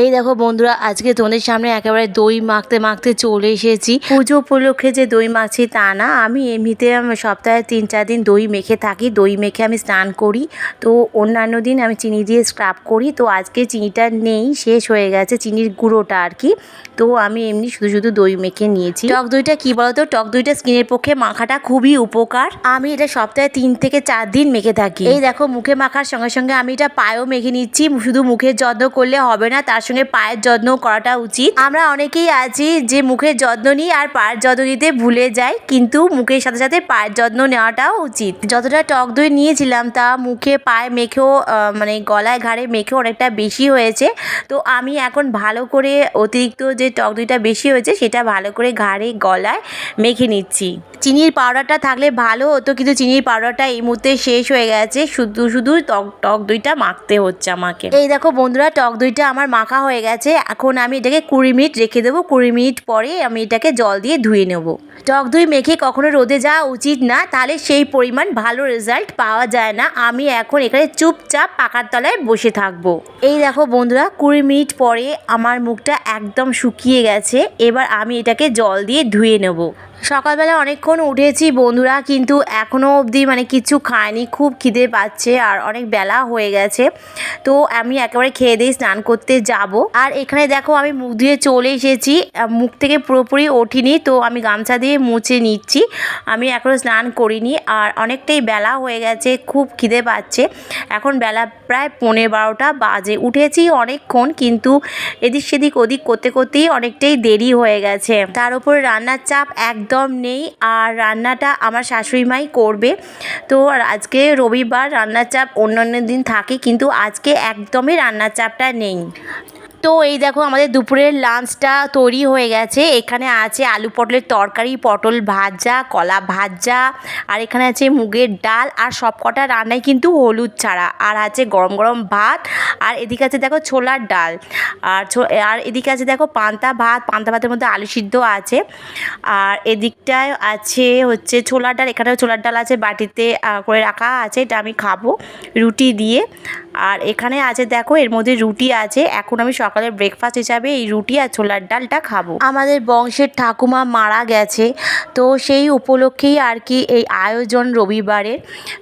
এই দেখো বন্ধুরা, আজকে তোমাদের সামনে একেবারে দই মাখতে মাখতে চলে এসেছি। পুজো উপলক্ষে যে দই মাখছি তা না, আমি এমনিতে সপ্তাহে তিন চার দিন দই মেখে থাকি, দই মেখে আমি স্নান করি। তো অন্যান্য দিন আমি চিনি দিয়ে স্ক্রাব করি, তো আজকে চিনিটা নেই, শেষ হয়ে গেছে চিনির গুঁড়োটা আর কি। তো আমি এমনি শুধু শুধু দই মেখে নিয়েছি। টক দইটা কি বলতো, টক দইটা স্কিনের পক্ষে মাখাটা খুবই উপকার। আমি এটা সপ্তাহে তিন থেকে চার দিন মেখে থাকি। এই দেখো, মুখে মাখার সঙ্গে সঙ্গে আমি এটা পায়েও মেখে নিচ্ছি, শুধু মুখের যত্ন করলে হবে না, তার সঙ্গে পায়ের যত্ন করাটা উচিত। আমরা অনেকেই আছি যে মুখের যত্ন নিই আর পায়ের যত্ন নিতে ভুলে যাই, কিন্তু মুখের সাথে সাথে পায়ের যত্ন নেওয়াটাও উচিত। যতটা টক দই নিয়েছিলাম, তা মুখে পায়ে মেখেও মানে গলায় ঘাড়ে মেখেও অনেকটা বেশি হয়েছে। তো আমি এখন ভালো করে অতিরিক্ত যে টক দইটা বেশি হয়েছে, সেটা ভালো করে ঘাড়ে, গলায় মেখে নিচ্ছি। চিনির পাউডারটা থাকলে ভালো হতো, কিন্তু চিনির পাউডারটা এই মুহূর্তে শেষ হয়ে গেছে। শুধু শুধু টক টক দইটা মাখতে হচ্ছে আমাকে। এই দেখো বন্ধুরা, টক দইটা আমার মাখা হয়ে গেছে। এখন আমি এটাকে কুড়ি মিনিট রেখে দেবো। কুড়ি মিনিট পরে আমি এটাকে জল দিয়ে ধুয়ে নেব। টক দই মেখে কখনো রোদে যাওয়া উচিত না। তাহলে সেই পরিমাণ ভালো রেজাল্ট পাওয়া যায় না। আমি এখন এখানে চুপচাপ পাকার তলায় বসে থাকব। এই দেখো বন্ধুরা, কুড়ি মিনিট পরে আমার মুখটা একদম শুকিয়ে গেছে। এবার আমি এটাকে জল দিয়ে ধুয়ে নেব। সকালবেলা অনেকক্ষণ উঠেছি বন্ধুরা, কিন্তু এখনও অবধি মানে কিছু খায়নি খুব খিদে পাচ্ছে আর অনেক বেলা হয়ে গেছে। তো আমি একেবারে খেয়ে দিয়ে স্নান করতে যাব। আর এখানে দেখো আমি মুখ ধুয়ে চলে এসেছি মুখ থেকে পুরোপুরি ওঠিনি, তো আমি গামছা দিয়ে মুছে নিচ্ছি। আমি এখনও স্নান করিনি আর অনেকটাই বেলা হয়ে গেছে, খুব খিদে পাচ্ছে। এখন বেলা প্রায় পনেরো বারোটা বাজে, উঠেছি অনেকক্ষণ, কিন্তু এদিক সেদিক ওদিক করতে করতেই অনেকটাই দেরি হয়ে গেছে। তার উপরে রান্নার চাপ একদম নেই আর রান্নাটা আমার শাশুড়ি মাই করবে। তো আজকে রবিবার রান্নার চাপ অন্যান্য দিন থাকে, কিন্তু আজকে একদমই রান্নার চাপটা নেই। তো এই দেখো আমাদের দুপুরের লাঞ্চটা তৈরি হয়ে গেছে। এখানে আছে আলু পটলের তরকারি, পটল ভাজা, কলা ভাজা, আর এখানে আছে মুগের ডাল, আর সব কটা রান্নাই কিন্তু হলুদ ছাড়া। আর আছে গরম গরম ভাত, আর এদিকে আছে দেখো ছোলার ডাল। আর আর এদিকে আছে দেখো পান্তা ভাত, পান্তা ভাতের মধ্যে আলু সিদ্ধ আছে। আর এদিকটায় আছে হচ্ছে ছোলার ডাল, এখানেও ছোলার ডাল আছে, বাটিতে করে রাখা আছে, এটা আমি খাব রুটি দিয়ে। আর এখানে আছে, দেখো, এর মধ্যে রুটি আছে। এখন আমি সকালের ব্রেকফাস্ট হিসাবে এই রুটি আর ছোলার ডালটা খাব। আমাদের বংশের ঠাকুমা মারা গেছে, তো সেই উপলক্ষেই আর কি এই আয়োজন রবিবারের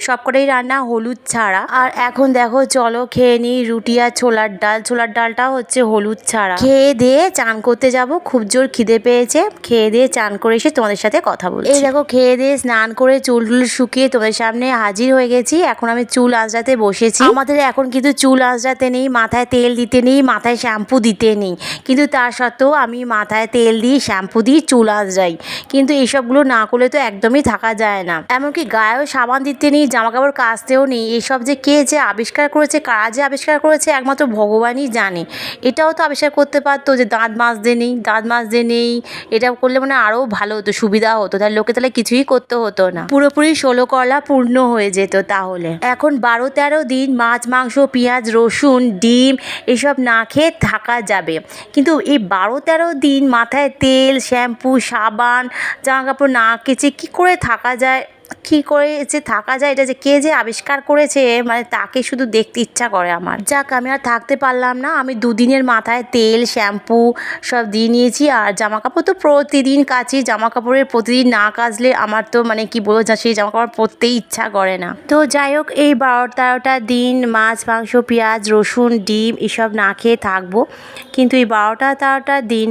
সবকটাই রান্না হলুদ ছাড়া। আর এখন দেখো, চলো খেয়ে নিই রুটি আর ছোলার ডাল। ছোলার ডালটা হচ্ছে হলুদ ছাড়া। খেয়ে দিয়ে চান করতে যাব, খুব জোর খিদে পেয়েছে। খেয়ে দিয়ে চান করে এসে তোমাদের সাথে কথা বলছি। এই দেখো, খেয়ে দিয়ে স্নান করে চুল টুল শুকিয়ে তোমাদের সামনে হাজির হয়ে গেছি। এখন আমি চুল আঁচড়াতে বসেছি। আমাদের এখন কিন্তু চুল আঁচড়াতে নেই, মাথায় তেল দিতে নেই, মাথায় শ্যাম্পু দিতে নেই। কিন্তু তা সত্ত্বেও আমি মাথায় তেল দিই শ্যাম্পু দিই চুল আঁচড়াই। কিন্তু এইসবগুলো না করলে তো একদমই থাকা যায় না। এমনকি গায়েও সাবান দিতে নেই জামা কাপড় কাচতেও নেই। এসব যে কে যে আবিষ্কার করেছে, কারা যে আবিষ্কার করেছে, একমাত্র ভগবানই জানে। এটাও তো আবিষ্কার করতে পারতো যে দাঁত মাজতে নেই, দাঁত মাজতে নেই। এটা করলে মানে আরও ভালো হতো, সুবিধা হতো। তাহলে লোকে তাহলে কিছুই করতে হতো না। পুরোপুরি ষোলো কলা পূর্ণ হয়ে যেত তাহলে। এখন বারো তেরো দিন, মাছ, মাংস পেঁয়াজ, রসুন, ডিম এসব না খেয়ে থাকা যাবে। কিন্তু এই বারো তেরো দিন মাথায় তেল, শ্যাম্পু, সাবান জামা কাপড় না কেচে কী করে থাকা যায়? কী করে যে থাকা যায়, এটা যে কে যে আবিষ্কার করেছে মানে তাকে শুধু দেখতে ইচ্ছা করে আমার। যাক, আমি আর থাকতে পারলাম না। আমি দুদিনের মাথায় তেল, শ্যাম্পু সব দিয়ে নিয়েছি। আর জামা কাপড় তো প্রতিদিন কাচি। জামা কাপড়ের প্রতিদিন না কাচলে আমার তো মানে কি বলব, যা সেই জামা কাপড় পরতেই ইচ্ছা করে না। তো যাই হোক, এই বারো তেরোটা দিন মাছ, মাংস, পেঁয়াজ, রসুন, ডিম এসব না খেয়ে থাকব। কিন্তু এই বারোটা তেরোটা দিন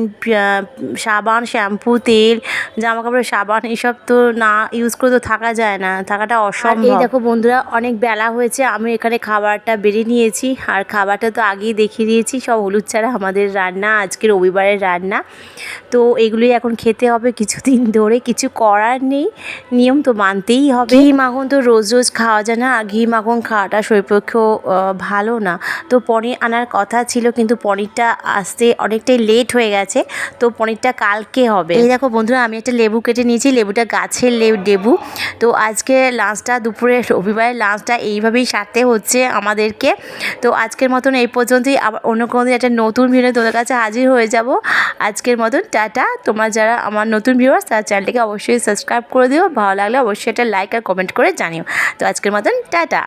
সাবান, শ্যাম্পু, তেল জামা কাপড়ের সাবান এসব তো না ইউজ করে তো থাকা যায় না থাকাটা অসম্ভব এই দেখো বন্ধুরা অনেক বেলা হয়েছে আমি এখানে খাবারটা বেড়ে নিয়েছি আর খাবারটা তো আগেই দেখিয়ে দিয়েছি সব হলুদ ছাড়া আমাদের রান্না আজকে রবিবারের রান্না। তো এগুলোই এখন খেতে হবে কিছুদিন ধরে কিছু করার নেই নিয়ম তো মানতেই হবে। ঘি মাখন তো রোজ রোজ খাওয়া যায় না আর ঘি মাখন খাওয়াটা শরীরপক্ষেও আহ, ভালো না। তো পনির আনার কথা ছিল কিন্তু পনিরটা আসতে অনেকটাই লেট হয়ে গেছে তো পনিরটা কালকে হবে। এই দেখো বন্ধুরা আমি একটা লেবু কেটে নিয়েছি লেবুটা গাছের লেবু। তো আজকে লাঞ্চটা দুপুরে রবিবারের লাঞ্চটা এইভাবেই সারতে হচ্ছে আমাদেরকে। তো আজকের মতন এই পর্যন্তই। আবার অন্য কোনো দিন একটা নতুন ভিডিও তোদের কাছে হাজির হয়ে যাব। আজকের মতন টাটা। তোমরা যারা আমার নতুন ভিউয়ার্স তারা চ্যানেলটিকে অবশ্যই সাবস্ক্রাইব করে দিও। ভালো লাগলে অবশ্যই একটা লাইক আর কমেন্ট করে জানিও। তো আজকের মতন টাটা।